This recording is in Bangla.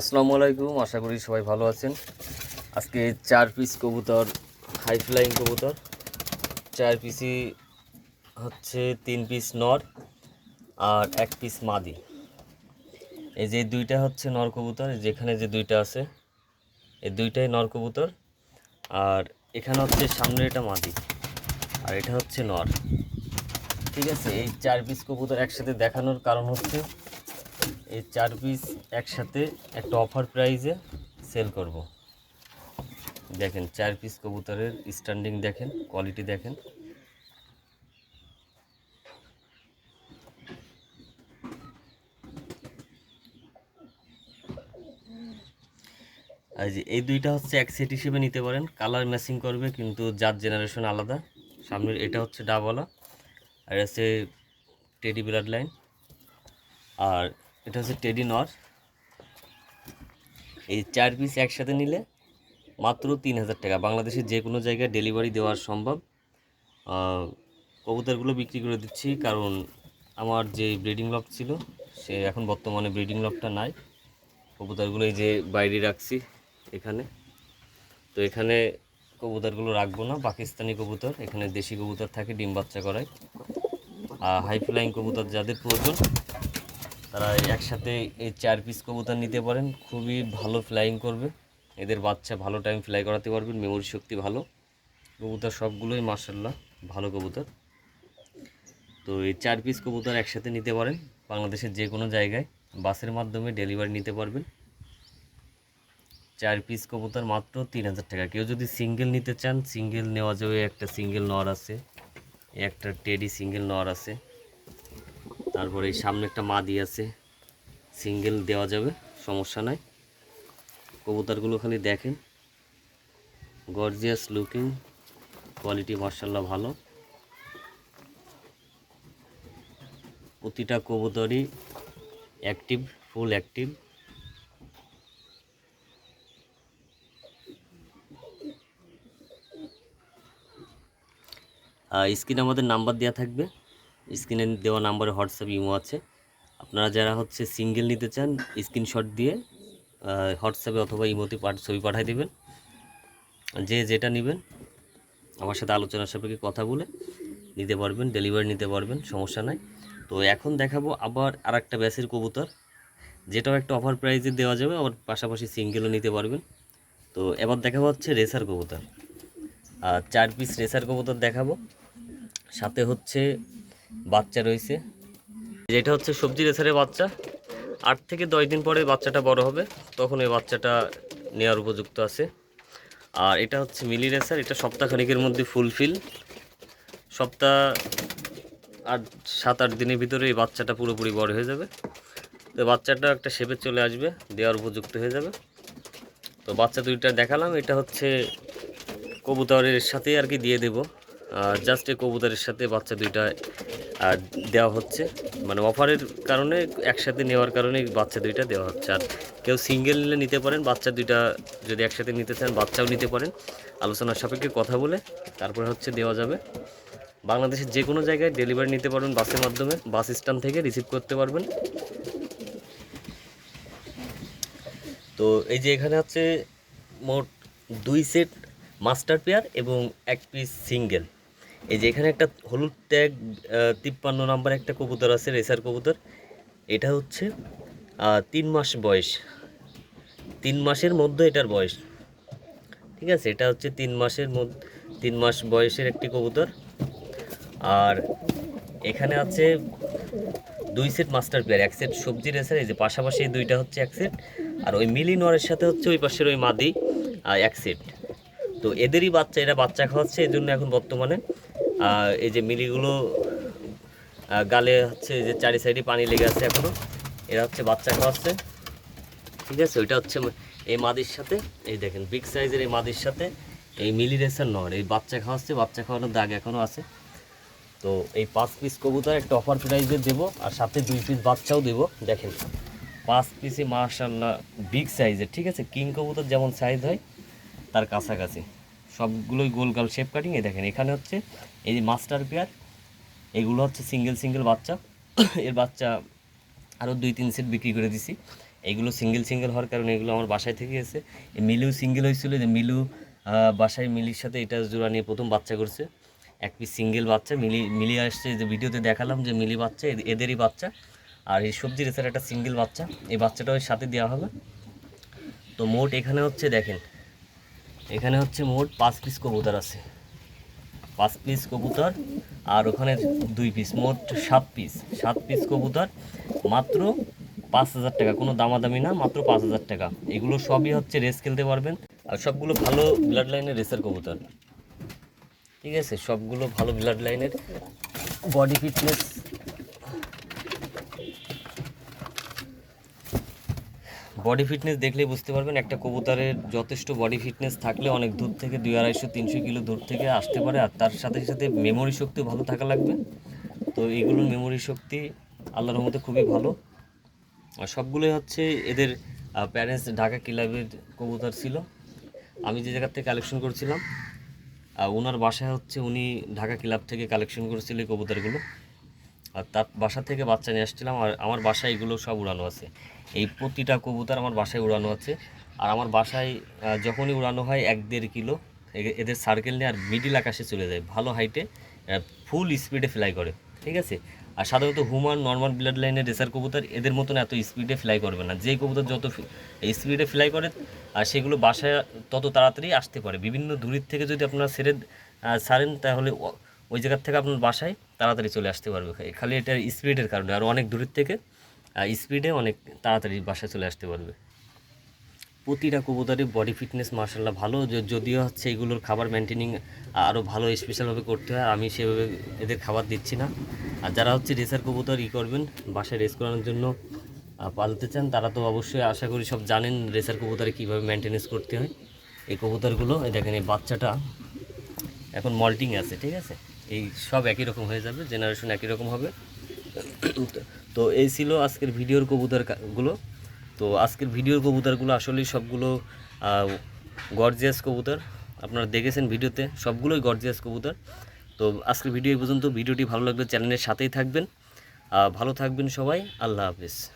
আসসালামু আলাইকুম, আশা করি সবাই ভালো আছেন। আজকে চার পিস কবুতর হাই ফ্লাইং কবুতর। চার পিসই হচ্ছে তিন পিস নর আর এক পিস মাদি। এই যে দুইটা হচ্ছে নর কবুতর যেখানে যে দুইটা আছে, এই দুইটাই নর কবুতর। আর এখানে হচ্ছে সামনে এটা মাদি, আর এটা হচ্ছে নর। ঠিক আছে, এই চার পিস কবুতর একসাথে দেখানোর কারণ হচ্ছে এই চার পিস একসাথে একটা অফার প্রাইজে সেল করব। দেখেন, চার পিস কবুতরের স্ট্যান্ডিং দেখেন কোয়ালিটি দেখেন। আর যে, এই দুইটা হচ্ছে এক সেট হিসেবে নিতে পারেন। কালার ম্যাচিং করবে, কিন্তু যার জেনারেশন আলাদা। সামনের এটা হচ্ছে ডাবলা আর আছে টেডি ব্লাড লাইন আর এটা হচ্ছে টেডি নর এই চার পিস একসাথে নিলে মাত্র তিন হাজার টাকা। বাংলাদেশের যে কোনো জায়গায় ডেলিভারি দেওয়া সম্ভব। কবুতরগুলো বিক্রি করে দিচ্ছি কারণ আমার যে ব্রিডিং লক ছিল, সে এখন বর্তমানে ব্রিডিং লকটা নাই। কবুতরগুলো এই যে বাইরে রাখছি এখানে। তো এখানে কবুতরগুলো রাখব না, পাকিস্তানি কবুতর। এখানে দেশি কবুতর থাকে, ডিম বাচ্চা করায়। আর হাই ফ্লাইং কবুতর যাদের প্রয়োজন তারা একসাথে এই চার পিস কবুতর নিতে পারেন, খুবই ভালো ফ্লাইং করবে। এদের বাচ্চা ভালো টাইম ফ্লাই করাতে পারবেন মেমোরি শক্তি ভালো। কবুতর সবগুলোই মার্শাল্লাহ ভালো কবুতর। তো এই চার পিস কবুতর একসাথে নিতে পারেন, বাংলাদেশের যে কোনো জায়গায় বাসের মাধ্যমে ডেলিভারি নিতে পারবেন। চার পিস কবুতর মাত্র তিন হাজার টাকা। কেউ যদি সিঙ্গেল নিতে চান সিঙ্গেল নেওয়া যাবে, একটা সিঙ্গেল নর আছে, একটা টেডি সিঙ্গেল নর আছে। তারপরে এই সামনে একটা মাদি আছে। সিঙ্গেল দেওয়া যাবে, সমস্যা নাই। কবুতরগুলো খালি দেখেন। গর্জিয়াস লুকিং কোয়ালিটি মার্শাল্লাহ ভালো। প্রতিটা কবুতরই অ্যাক্টিভ ফুল অ্যাক্টিভ স্ক্রিনে আমাদের নাম্বার দেওয়া থাকবে। স্ক্রিনে দেওয়া নাম্বারে হোয়াটসঅ্যাপ ইমো আছে। আপনারা যারা হচ্ছে সিঙ্গেল নিতে চান, স্ক্রিনশট দিয়ে হোয়াটসঅ্যাপে অথবা ইমোতে পাঠ, ছবি পাঠিয়ে দেবেন। যে যেটা নেবেন, আমার সাথে আলোচনার সাপেক্ষে কথা বলে নিতে পারবেন, ডেলিভারি নিতে পারবেন, সমস্যা নাই। তো এখন দেখাবো আবার আর একটা ব্যাসের কবুতর, যেটাও একটা অফার প্রাইজে দেওয়া যাবে, আবার পাশাপাশি সিঙ্গেলও নিতে পারবেন। তো এবার দেখাবো হচ্ছে রেসার কবুতর। আর চার পিস রেসার কবুতর দেখাবো। সাথে হচ্ছে বাচ্চা রয়েছে। যেটা হচ্ছে সবজি রেসারের বাচ্চা। আট থেকে দশ দিন পরে বাচ্চাটা বড় হবে, তখন এই বাচ্চাটা নেওয়ার উপযুক্ত আছে। আর এটা হচ্ছে মিলি রেসার, এটা সপ্তাহখানিকের মধ্যে ফুলফিল সপ্তাহ আট, সাত, আট দিনের ভিতরে এই বাচ্চাটা পুরোপুরি বড় হয়ে যাবে। তো বাচ্চাটা একটা শেপে চলে আসবে, দেওয়ার উপযুক্ত হয়ে যাবে। তো বাচ্চা দুইটা দেখালাম, এটা হচ্ছে কবুতরের সাথে আর কি দিয়ে দেবো। জাস্ট এই কবুতরের সাথে বাচ্চা দুইটা দেওয়া হচ্ছে মানে অফারের কারণে একসাথে নেওয়ার কারণে বাচ্চা দুইটা দেওয়া হচ্ছে। আর কেউ সিঙ্গেল নিলে নিতে পারেন, বাচ্চা দুইটা যদি একসাথে নিতে চান, বাচ্চাও নিতে পারেন। আলোচনার সাপেক্ষে কথা বলে তারপরে হচ্ছে দেওয়া যাবে। বাংলাদেশের যে কোনো জায়গায় ডেলিভারি নিতে পারবেন বাসের মাধ্যমে। বাস স্ট্যান্ড থেকে রিসিভ করতে পারবেন। তো এই যে এখানে হচ্ছে মোট দুই সেট মাস্টার পেয়ার এবং এক পিস সিঙ্গেল। এই যে এখানে একটা হলুদ ট্যাগ তিপ্পান্ন নাম্বার একটা কবুতর আছে, রেসার কবুতর। এটা হচ্ছে তিন মাস বয়স। তিন মাসের মধ্যে এটার বয়স। ঠিক আছে? এটা হচ্ছে তিন মাসের মধ্যে তিন মাস বয়সের একটি কবুতর। আর এখানে আছে দুই সেট মাস্টার প্লেয়ার, এক সেট সবজি রেসার, এই যে পাশাপাশি এই দুইটা হচ্ছে এক সেট। আর ওই মিলি নরের সাথে হচ্ছে ওই পাশের ওই মাদি এক সেট। তো এদেরই বাচ্চা, এরা বাচ্চা খাওয়াচ্ছে এই জন্য এখন বর্তমানে এই যে মিলিগুলো গালে হচ্ছে যে চারি সাইডে পানি লেগে আছে এখনও। এরা হচ্ছে বাচ্চা খাওয়াচ্ছে। ঠিক আছে, ওইটা হচ্ছে এই মাদির সাথে। এই দেখেন বিগ সাইজের এই মাদির সাথে এই মিলি রেসার নর। এই বাচ্চা খাওয়াচ্ছে, বাচ্চা খাওয়ানোর দাগ এখনও আছে। তো এই পাঁচ পিস কবুতর একটা অফার প্রাইজে দেবো, আর সাথে দুই পিস বাচ্চাও দেবো। দেখেন, পাঁচ পিসে মার্শাল্লাহ বিগ সাইজের ঠিক আছে কিং কবুতর যেমন সাইজ হয়, তার কাছাকাছি। সবগুলোই গোল গাল শেপ কাটিং এ দেখেন, এখানে হচ্ছে এই যে মাস্টার পেয়ার এগুলো হচ্ছে সিঙ্গেল সিঙ্গেল বাচ্চা। এর বাচ্চা আরও দুই, তিন সেট বিক্রি করে দিছি। এইগুলো সিঙ্গেল সিঙ্গেল হওয়ার কারণে এগুলো আমার বাসায় থেকে এসে মিলু সিঙ্গেল হয়েছিল, যে মিলু বাসায় মিলির সাথে এটা জোড়া নিয়ে প্রথম বাচ্চা করছে। এক পিস সিঙ্গেল বাচ্চা, মিলি মিলি আসছে যে ভিডিওতে দেখালাম যে মিলি বাচ্চা এদ- এদেরই বাচ্চা। আর এই সবজি রেসার একটা সিঙ্গেল বাচ্চা, এই বাচ্চাটা ওর সাথে দেওয়া হবে। তো মোট এখানে হচ্ছে দেখেন এখানে হচ্ছে মোট পাঁচ পিস কবুতর আছে। পাঁচ পিস কবুতর আর ওখানে দুই পিস মোট সাত পিস সাত পিস কবুতর মাত্র পাঁচ হাজার টাকা, কোনো দামাদামি না, মাত্র পাঁচ হাজার টাকা। এগুলো সবই হচ্ছে রেস খেলতে পারবেন। আর সবগুলো ভালো ব্লাড লাইনের রেসের কবুতর। ঠিক আছে? সবগুলো ভালো ব্লাড লাইনের বডি ফিটনেস বডি ফিটনেস দেখলেই বুঝতে পারবেন, একটা কবুতরের যথেষ্ট বডি ফিটনেস থাকলে অনেক দূর থেকে দুই আড়াইশো, তিনশো কিলো দূর থেকে আসতে পারে। আর তার সাথে সাথে মেমোরি শক্তি ভালো থাকা লাগবে। তো এগুলোর মেমোরি শক্তি আল্লাহর মধ্যে খুবই ভালো। আর সবগুলোই হচ্ছে এদের প্যারেন্টস ঢাকা ক্লাবের কবুতর ছিল। আমি যে জায়গার থেকে কালেকশন করছিলাম ওনার বাসায় হচ্ছে উনি ঢাকা ক্লাব থেকে কালেকশন করেছিল এই কবুতরগুলো। আর তার বাসা থেকে বাচ্চা নিয়ে আসছিলাম আর আমার বাসায় এগুলো সব উড়ানো আছে। এই প্রতিটা কবুতর আমার বাসায় উড়ানো আছে। আর আমার বাসায় যখনই উড়ানো হয় এক দেড় কিলো এদের সার্কেল নিয়ে আর মিডিল আকাশে চলে যায়। ভালো হাইটে ফুল স্পিডে ফ্লাই করে, ঠিক আছে? আর সাধারণত হুমান নর্মাল ব্লাড লাইনের রেসার কবুতর এদের মতন এত স্পিডে ফ্লাই করবে না। যে কবুতর যত স্পিডে ফ্লাই করে, আর সেগুলো বাসায় তত তাড়াতাড়ি আসতে পারে। বিভিন্ন দূরের থেকে যদি আপনারা সেরে ছাড়েন, তাহলে ওই জায়গার থেকে আপনার বাসায় তাড়াতাড়ি চলে আসতে পারবে। খালি এটার স্পিডের কারণে, আর অনেক দূরের থেকে স্পিডে অনেক তাড়াতাড়ি বাসায় চলে আসতে পারবে। প্রতিটা কবুতরের বডি ফিটনেস মার্শাল্লাহ ভালো। যদিও হচ্ছে এগুলোর খাবার মেনটেনিং আরও ভালো স্পেশালভাবে করতে হয়, আমি সেভাবে এদের খাবার দিচ্ছি না। আর যারা হচ্ছে রেসার কবুতর ই করবেন, বাসায় রেস করানোর জন্য পালতে চান, তারা তো অবশ্যই আশা করি সব জানেন রেসার কবুতরে কীভাবে মেনটেনেন্স করতে হয়। এই কবুতরগুলো দেখেন এই বাচ্চাটা, এখন মল্টিং আছে, ঠিক আছে? এই সব একই রকম হয়ে যাবে জেনারেশন একই রকম হবে। তো এই ছিল আজকের ভিডিওর কবুতর কা- গুলো। তো আজকের ভিডিওর কবুতরগুলো আসলেই সবগুলো গর্জিয়াস কবুতর। আপনারা দেখেছেন ভিডিওতে, সবগুলোই গর্জিয়াস কবুতর। তো আজকের ভিডিও পর্যন্ত। ভিডিওটি ভালো লাগলে চ্যানেলের সাথেই থাকবেন। ভালো থাকবেন সবাই। আল্লাহ হাফিজ।